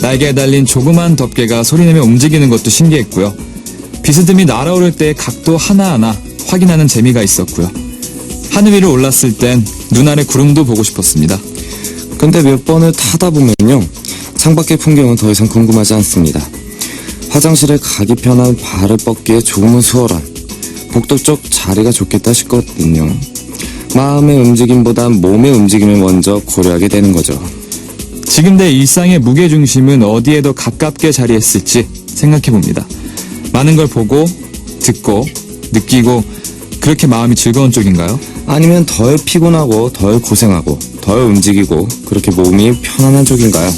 날개에 달린 조그만 덮개가 소리내며 움직이는 것도 신기했고요. 비스듬히 날아오를 때 각도 하나하나 확인하는 재미가 있었고요. 하늘 위를 올랐을 땐눈 아래 구름도 보고 싶었습니다. 근데 몇 번을 타다 보면요. 창밖의 풍경은 더 이상 궁금하지 않습니다. 화장실에 가기 편한 발을 뻗기에 조금은 수월한 복도 쪽 자리가 좋겠다 싶거든요. 마음의 움직임보단 몸의 움직임을 먼저 고려하게 되는 거죠. 지금 내 일상의 무게중심은 어디에 더 가깝게 자리했을지 생각해 봅니다. 많은 걸 보고, 듣고, 느끼고, 그렇게 마음이 즐거운 쪽인가요? 아니면 덜 피곤하고 덜 고생하고 덜 움직이고 그렇게 몸이 편안한 쪽인가요?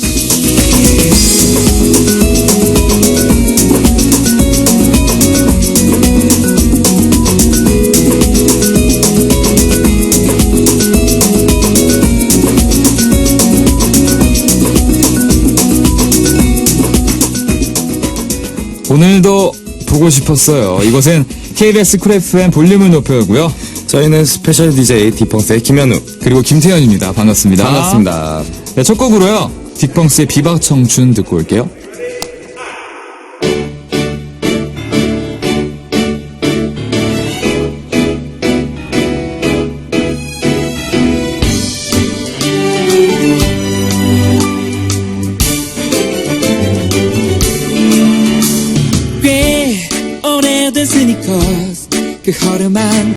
오늘도 보고 싶었어요. 이곳은 KBS 쿨 FM 볼륨을 높여고요. 저희는 스페셜 DJ 디펑스의 김현우 그리고 김태현입니다. 반갑습니다. 반갑습니다. 네, 첫 곡으로요. 딕펑스의 비박 청춘 듣고 올게요. بزنی کاز که خار من